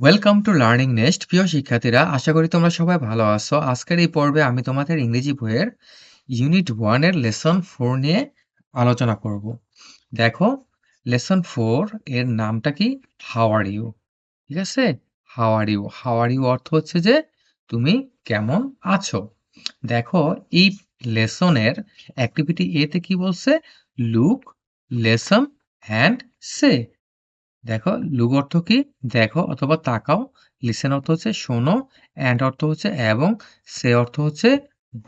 Welcome to learning nest প্রিয় শিক্ষার্থীরা, আশা করি তোমরা সবাই ভালো আছো। আজকের এই পর্বে আমি তোমাদের ইংরেজি বইয়ের ইউনিট ওয়ানের লেসন ফোর নিয়ে আলোচনা করব। দেখো লেসন ফোর এর নামটা কি? হাওয়ার ইউ ঠিক আছে? হাওয়ার ইউ হাওয়ার ইউ অর্থ হচ্ছে যে তুমি কেমন আছো। দেখো, এই লেসনের অ্যাক্টিভিটি এতে কি বলছে? লুক লেসন অ্যান্ড সে দেখো লুক অর্থ কি? দেখো অথবা তাকাও। লিসেন অর্থ হচ্ছে শোনো, অ্যান্ড অর্থ হচ্ছে এবং, সে অর্থ হচ্ছে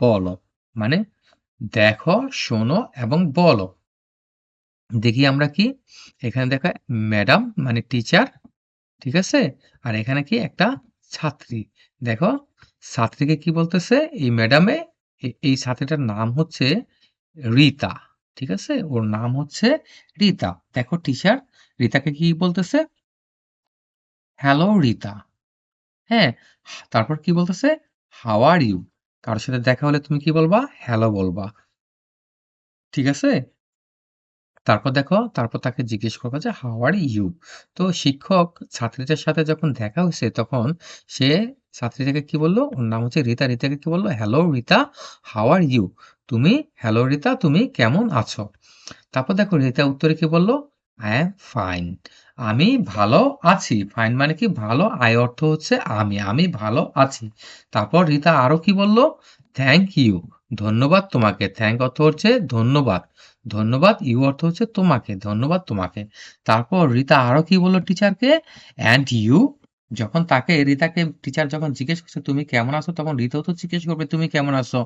বলো। মানে দেখো, শোনো এবং বলো। দেখি আমরা কি? এখানে দেখো, ম্যাডাম মানে টিচার, ঠিক আছে? আর এখানে কি? একটা ছাত্রী। দেখো, ছাত্রীকে কি বলতেছে? এই ম্যাডামে এই ছাত্রীটার নাম হচ্ছে রীতা, ঠিক আছে? ওর নাম হচ্ছে রীতা। দেখো, টিচার রিতাকে কি বলতেছে? হ্যালো রিতা হ্যাঁ তারপর কি বলতেছে? হাউ আর ইউ কারোর সাথে দেখা হলে তুমি কি বলবা? হ্যালো বলবা। ঠিক আছে? তারপর দেখো, তারপর তাকে জিজ্ঞেস করবা যে হাউ আর ইউ তো শিক্ষক ছাত্রীদের সাথে যখন দেখা হয়েছে, তখন সে ছাত্রীটাকে কি বলল? ওর নাম হচ্ছে রিতা রিতাকে কি বলল? Hello Rita how are you তুমি? হ্যালো রিতা তুমি কেমন আছো? তারপর দেখো রিতা উত্তরে কি বলল? আই এম ফাইন আমি ভালো আছি। ফাইন মানে কি? ভালো আই অর্থ হচ্ছে আমি আমি ভালো আছি। তারপর রিতা আরও কি বলল? থ্যাংক ইউ ধন্যবাদ তোমাকে। থ্যাংক অর্থ হচ্ছে ধন্যবাদ। ধন্যবাদ ইউ অর্থ হচ্ছে তোমাকে। ধন্যবাদ তোমাকে। তারপর রিতা আরও কি বলল টিচারকে অ্যান্ড ইউ যখন তাকে, রিতাকে টিচার যখন জিজ্ঞেস করছে, তুমি কেমন আছো? তখন রিতাও তো জিজ্ঞেস করবে, তুমি কেমন আছো?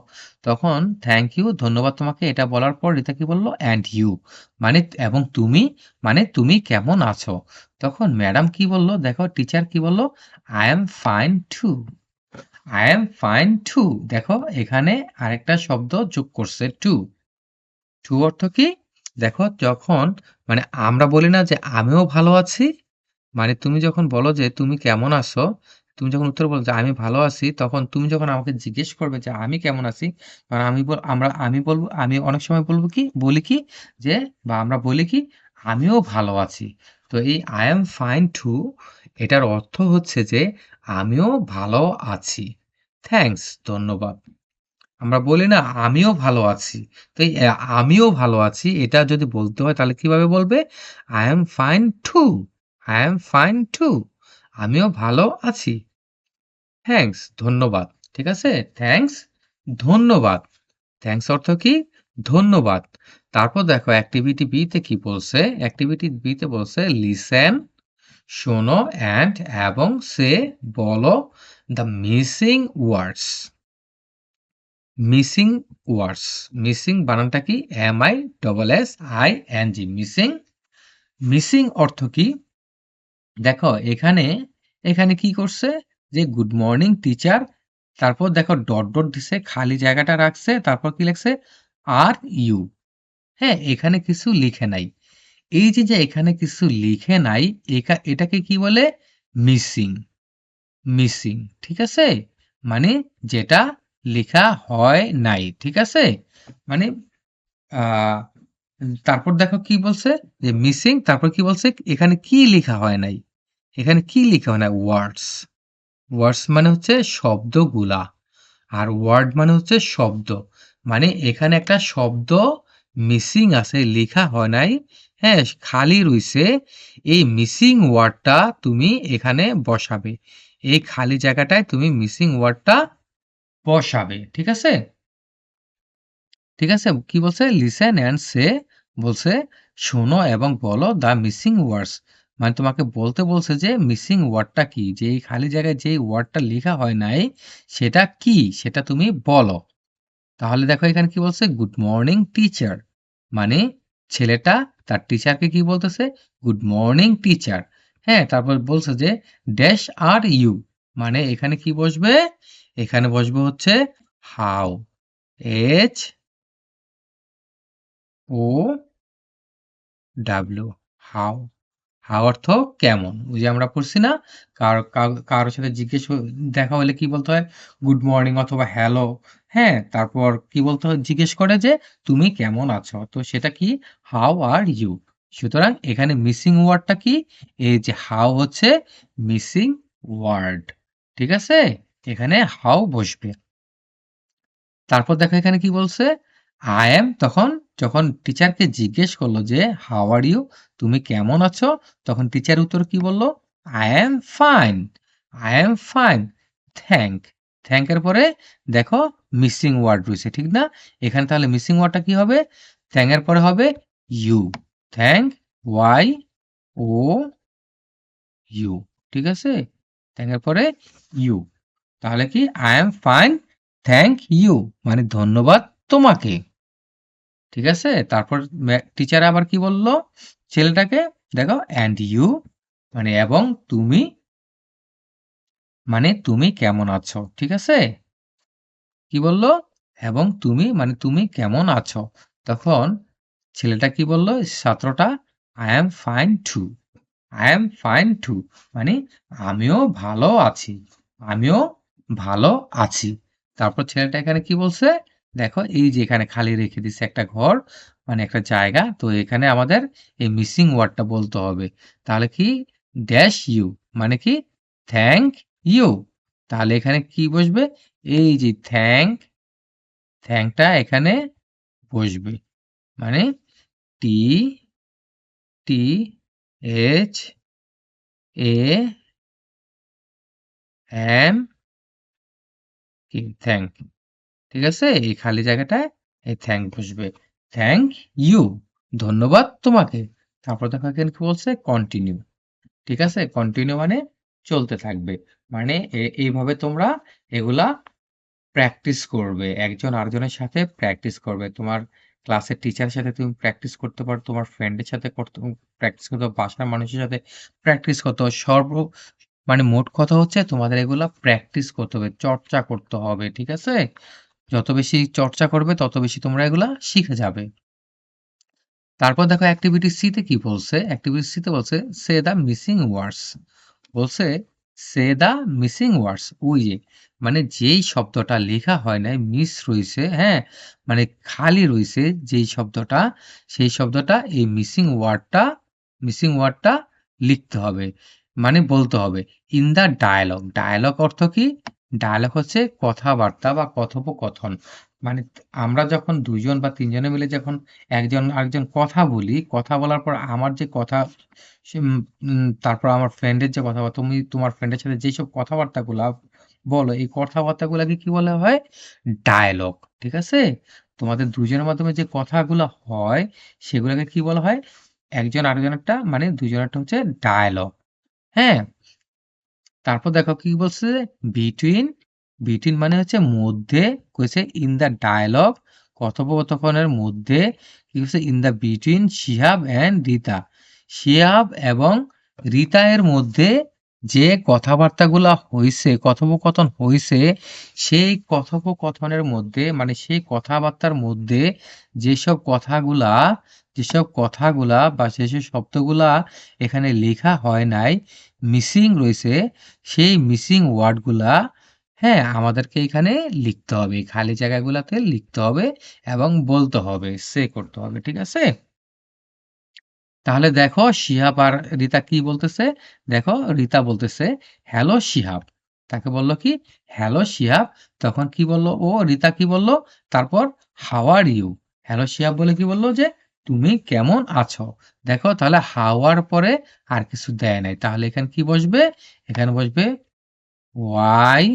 তখন থ্যাংক ইউ ধন্যবাদ তোমাকে। এটা বলার পর রিতা কি বলল অ্যান্ড ইউ মানে এবং তুমি? মানে তুমি কেমন আছো? তখন ম্যাডাম কি বলল, দেখো টিচার কি বলল I am fine too I am fine too দেখো, এখানে আরেকটা শব্দ যোগ করছে টু টু অর্থ কি? দেখো, যখন মানে আমরা বলি না যে, আমিও ভালো আছি। মানে তুমি যখন বলো যে, তুমি কেমন আছো? তুমি যখন উত্তর বলো যে, আমি ভালো আছি, তখন তুমি যখন আমাকে জিজ্ঞেস করবে যে, আমি কেমন আছি? তখন আমি বল, আমরা, আমি বলব আমি অনেক সময় বলব কি, বলি কি যে, বা আমরা বলি কি, আমিও ভালো আছি। তো এই আই এম ফাইন টু এটার অর্থ হচ্ছে যে, আমিও ভালো আছি। থ্যাঙ্কস ধন্যবাদ। আমরা বলি না, আমিও ভালো আছি। তো এই, আমিও ভালো আছি, এটা যদি বলতে হয় তাহলে কীভাবে বলবে? I am fine too I am fine too আমিও ভালো আছি। থ্যাঙ্কস ধন্যবাদ। ঠিক আছে? থ্যাঙ্কস ধন্যবাদ। থ্যাঙ্কস অর্থ কি? ধন্যবাদ। তারপর দেখো অ্যাক্টিভিটি বিতে কি বলছে? অ্যাক্টিভিটি বিতে বলছে লিসেন শোনো অ্যান্ড এবং, সে, বলো the missing words missing words missing বানানটা কি? M I double S I N G missing missing অর্থ কি? দেখো, এখানে এখানে কি করছে? যে গুড মর্নিং টিচার তারপর দেখো ডট ডট দিছে, খালি জায়গাটা রাখছে, তারপর কি লিখছে? আর ইউ হ্যাঁ এখানে কিছু লিখে নাই। এই যে যে এখানে কিছু লিখে নাই এটাকে কি বলে? মিসিং মিসিং ঠিক আছে? মানে যেটা লেখা হয় নাই, ঠিক আছে? মানে তারপর দেখো কি বলছে? যে মিসিং তারপর কি বলছে? এখানে কি লেখা হয় নাই? এখানে কি লেখা হয় না ওয়ার্ডস ওয়ার্ডস মানে হচ্ছে শব্দগুলা। আর ওয়ার্ড মানে হচ্ছে শব্দ। মানে এখানে একটা শব্দ মিসিং আছে, লেখা হয় নাই। হ্যাঁ খালি রইছে, এই মিসিং ওয়ার্ডটা তুমি এখানে বসাবে। এই খালি জায়গাটায় তুমি মিসিং ওয়ার্ডটা বসাবে, ঠিক আছে? ঠিক আছে? কি বলছে? লিসেন অ্যান্ড সে বলছে, শোনো এবং বলো দ্য মিসিং ওয়ার্ডস মানে তোমাকে বলতে বলছে যে মিসিং ওয়ার্ডটা কি? যে এই খালি জায়গায় যে ওয়ার্ডটা লেখা হয় নাই, সেটা কি? সেটা তুমি বলো। তাহলে দেখো এখানে কি বলছে গুড মর্নিং টিচার মানে ছেলেটা তার টিচারকে কি বলতেছে? গুড মর্নিং টিচার হ্যাঁ তারপর বলছে যে ড্যাশ আর ইউ মানে এখানে কি বসবে? এখানে বসবে হচ্ছে how H O W how how অর্থ কেমন? ওই যে আমরা পড়ছি না? কার কারোর সাথে জিজ্ঞেস দেখা হলে কি বলতে হয়? গুড মর্নিং অথবা হ্যালো হ্যাঁ? তারপর কি বলতে হয়? জিজ্ঞেস করে যে, তুমি কেমন আছো? তো সেটা কি? হাউ আর ইউ সুতরাং এখানে মিসিং ওয়ার্ডটা কি? এই যে হাউ হচ্ছে মিসিং ওয়ার্ড ঠিক আছে? এখানে হাউ বসবে। তারপর দেখো এখানে কি বলছে? আই এম তখন যখন টিচারকে জিজ্ঞেস করল যে হাউ আর ইউ তুমি কেমন আছো? তখন টিচার উত্তর কি বলল? I am fine I am fine thank থ্যাংকের পরে দেখো মিসিং ওয়ার্ড রয়েছে, ঠিক না? এখানে তাহলে মিসিং ওয়ার্ডটা কি হবে? থ্যাংকের পরে হবে you thank Y O U ঠিক আছে? থ্যাংকের পরে ইউ তাহলে কি? I am fine thank you মানে ধন্যবাদ তোমাকে। ঠিক আছে? তারপর টিচার আবার কি বলল? ছেলেটাকে, দেখো অ্যান্ড ইউ মানে এবং তুমি? মানে তুমি কেমন আছো? ঠিক আছে? কি বলল? এবং তুমি? মানে তুমি কেমন আছো? তখন ছেলেটা কি বলল? ছাত্রটা I am fine too I am fine too মানে আমিও ভালো আছি, আমিও ভালো আছি। তারপর ছেলেটা এখানে কি বলছে? দেখো, এই যে এখানে খালি রেখে দিছে একটা ঘর মানে একটা জায়গা, তো এখানে আমাদের এই মিসিং ওয়ার্ডটা বলতে হবে। তাহলে কি? ড্যাশ ইউ মানে কি? থ্যাংক ইউ তাহলে এখানে কি বসবে? এই যে থ্যাংক থ্যাংকটা এখানে বসবে। মানে T T H A M কি থ্যাংক ঠিক আছে? এই খালি জায়গাটায় এই থ্যাংক বসবে। থ্যাংক ইউ ধন্যবাদ তোমাকে। তারপর দেখো এখানে কি বলছে? কন্টিনিউ ঠিক আছে? কন্টিনিউ মানে চলতে থাকবে। মানে এইভাবে তোমরা এগুলা প্র্যাকটিস করবে। একজন আরেকজনের সাথে প্র্যাকটিস করবে। তোমার ক্লাসের টিচারের সাথে তুমি প্র্যাকটিস করতে পারো, তোমার ফ্রেন্ডের সাথে করতে প্র্যাকটিস করতে বাসার মানুষের সাথে প্র্যাকটিস করতে হবে সর্ব মানে মোট কথা হচ্ছে তোমাদের এগুলা প্র্যাকটিস করতে হবে, চর্চা করতে হবে, ঠিক আছে? যত বেশি চর্চা করবে, তত বেশি তোমরা এগুলা শিখে যাবে। তারপর দেখো অ্যাক্টিভিটি সি তে কি বলছে? অ্যাক্টিভিটি সি তে বলছে সে দা মিসিং ওয়ার্ডস বলছে সে দা মিসিং ওয়ার্ডস ওই যে মানে যেই শব্দটা লেখা হয় নাই মিস রয়েছে হ্যাঁ? মানে খালি রয়েছে যেই শব্দটা, সেই শব্দটা এই মিসিং ওয়ার্ডটা মিসিং ওয়ার্ডটা লিখতে হবে। মানে বলতে হবে ইন দা ডায়ালগ ডায়ালগ অর্থ কি? ডায়ালগ হচ্ছে কথাবার্তা বা কথোপকথন। মানে আমরা যখন দুজন বা তিনজনে মিলে যখন একজন আরেকজন কথা বলি, কথা বলার পর আমার যে কথা তারপর আমার ফ্রেন্ডের যে কথাবার্তা, তুমি তোমার ফ্রেন্ডের সাথে যেসব কথাবার্তাগুলা বলো, এই কথাবার্তাগুলাকে কি বলা হয়? ডায়ালগ ঠিক আছে? তোমাদের দুজনের মাধ্যমে যে কথাগুলো হয়, সেগুলোকে কি বলা হয়? একজন আরেকজনেরটা মানে দুজনেরটা হচ্ছে ডায়ালগ হ্যাঁ? তারপর দেখো কি বলছে? বিটুইন বিটুইন মানে হচ্ছে মধ্যে কইছে ইন দ্য ডায়ালগ কথোপকথনের মধ্যে, কি হচ্ছে? In the between Shihab and Rita Shihab এবং রিতা এর মধ্যে যে কথাবার্তাগুলা হইছে, কথোপকথন হইছে, সেই কথোপকথনের মধ্যে মানে সেই কথাবার্তার মধ্যে যেসব কথাগুলা যেসব কথাগুলা বা যেসব শব্দগুলা এখানে লেখা হয় নাই মিসিং রয়েছে, সেই মিসিং ওয়ার্ডগুলা হ্যাঁ আমাদেরকে এখানে লিখতে হবে। খালি জায়গাগুলাতে লিখতে হবে এবং বলতে হবে সে করতে হবে, ঠিক আছে? তাহলে দেখো, শিহাব আর রিতা কি বলতেছে? দেখো, রিতা বলতেছে হ্যালো শিহাব। তাকে বলল কি? হ্যালো শিহাব। তখন কি বলল? ও, রিতা কি বলল? তারপর হাওয়ার ইউ হ্যালো শিহাব বলে কি বলল যে তুমি কেমন আছো? দেখো, তাহলে হাওয়ার পরে আর কিছু দেয় নাই। তাহলে এখানে কি বসবে? এখানে বসবে Y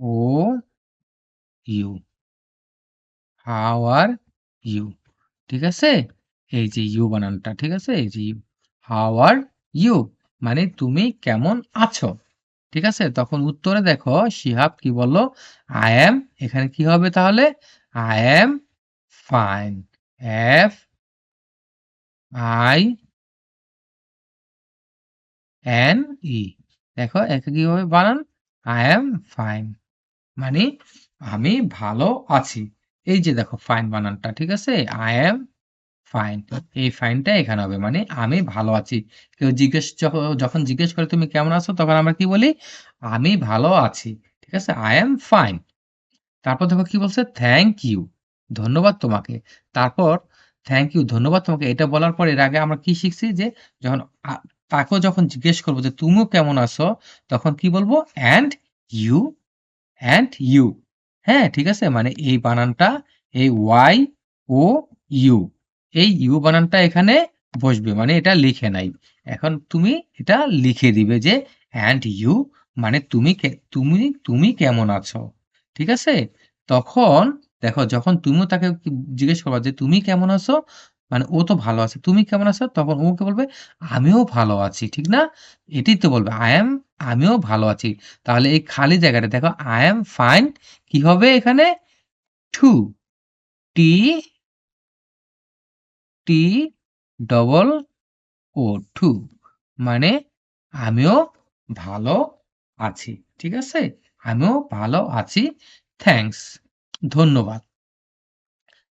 O U. How are you. ঠিক আছে? এই যে ইউ বানানটা, ঠিক আছে? এই যে ইউ। হাউ আর ইউ মানে তুমি কেমন আছো? ঠিক আছে? তখন উত্তরে দেখো, শিহাব কি বলল? আই এম এখানে কি হবে তাহলে? I am fine F I N E দেখো, একে কীভাবে বানান? আই এম ফাইন মানে আমি ভালো আছি। এই যে দেখো ফাইন বানানটা, ঠিক আছে? আই এম ফাইন এই ফাইনটা এখানে হবে। মানে আমি ভালো আছি। কেউ জিজ্ঞেস যখ- যখন জিজ্ঞেস করে, তুমি কেমন আছো? তখন আমরা কি বলি? আমি ভালো আছি। ঠিক আছে? আই এম ফাইন তারপর দেখো কি বলছে? থ্যাংক ইউ ধন্যবাদ তোমাকে। তারপর থ্যাংক ইউ ধন্যবাদ তোমাকে। এটা বলার পর এর আগে আমরা কি শিখছি যে, যখন তাকেও যখন জিজ্ঞেস করব যে, তুমিও কেমন আছো? তখন কি বলব? অ্যান্ড ইউ অ্যান্ড ইউ হ্যাঁ ঠিক আছে? মানে এই বানানটা, এই ওয়াই ও ইউ এই ইউ বানানটা এখানে বসবে। মানে এটা লিখে নাই। এখন তুমি এটা লিখে দিবে যে অ্যান্ড ইউ মানে তুমি তুমি তুমি কেমন আছো? ঠিক আছে? তখন দেখো, যখন তুমিও তাকে জিজ্ঞেস করবা যে, তুমি কেমন আছো? মানে ও তো ভালো আছে। তুমি কেমন আছো? তখন ও কি বলবে, আমিও ভালো আছি। ঠিক না? এটাই তো বলবে আই এম আমিও ভালো আছি। তাহলে এই খালি জায়গাটা দেখো আই এম ফাইন কি হবে এখানে? Too T T double O too মানে আমিও ভালো আছি। ঠিক আছে? আমিও ভালো আছি। থ্যাঙ্কস ধন্যবাদ।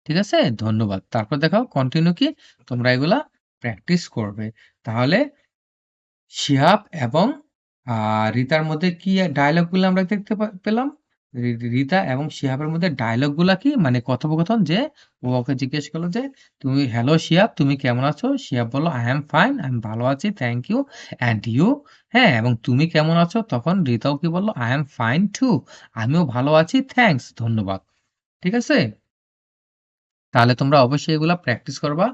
ঠিক আছে? ধন্যবাদ। তারপর দেখাও কন্টিনিউ কি? তোমরা এগুলা প্র্যাকটিস করবে। তাহলে শিহাব এবং রিতার মধ্যে কি ডায়লগগুলো আমরা দেখতে পেলাম? রিতা এবং শিহাবের মধ্যে ডায়লগগুলা কি? মানে কথোপকথন যে ও ওকে জিজ্ঞেস করল যে, তুমি হ্যালো শিহাব, তুমি কেমন আছো? শিহাব বলল আই এম ফাইন আমি ভালো আছি থ্যাংক ইউ অ্যান্ড ইউ হ্যাঁ এবং তুমি কেমন আছো? তখন রিতাও কি বলল আই এম ফাইন টু আমিও ভালো আছি থ্যাঙ্কস ধন্যবাদ। ঠিক আছে তাহলে তোমরা অবশ্যই এগুলা প্র্যাকটিস করবা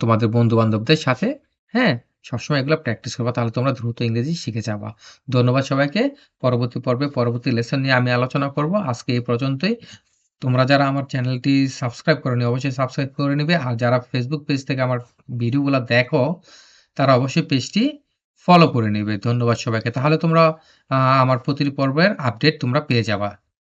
তোমাদের বন্ধু-বান্ধবদের সাথে, হ্যাঁ? সবসময় এগুলা প্র্যাকটিস করবা তাহলে তোমরা দ্রুত ইংরেজি শিখে যাবা। ধন্যবাদ সবাইকে। পরবর্তী পর্বে পরবর্তী লেসন নিয়ে আমি আলোচনা করব। আজকে এই পর্যন্তই। তোমরা যারা আমার চ্যানেলটি সাবস্ক্রাইব করোনি অবশ্যই সাবস্ক্রাইব করে নিবে। আর যারা ফেসবুক পেজ থেকে আমার ভিডিওগুলা দেখো, তারা অবশ্যই পেজটি ফলো করে নিবে। ধন্যবাদ সবাইকে। তাহলে তোমরা আমার প্রতিটি পর্বের আপডেট তোমরা পেয়ে যাবা।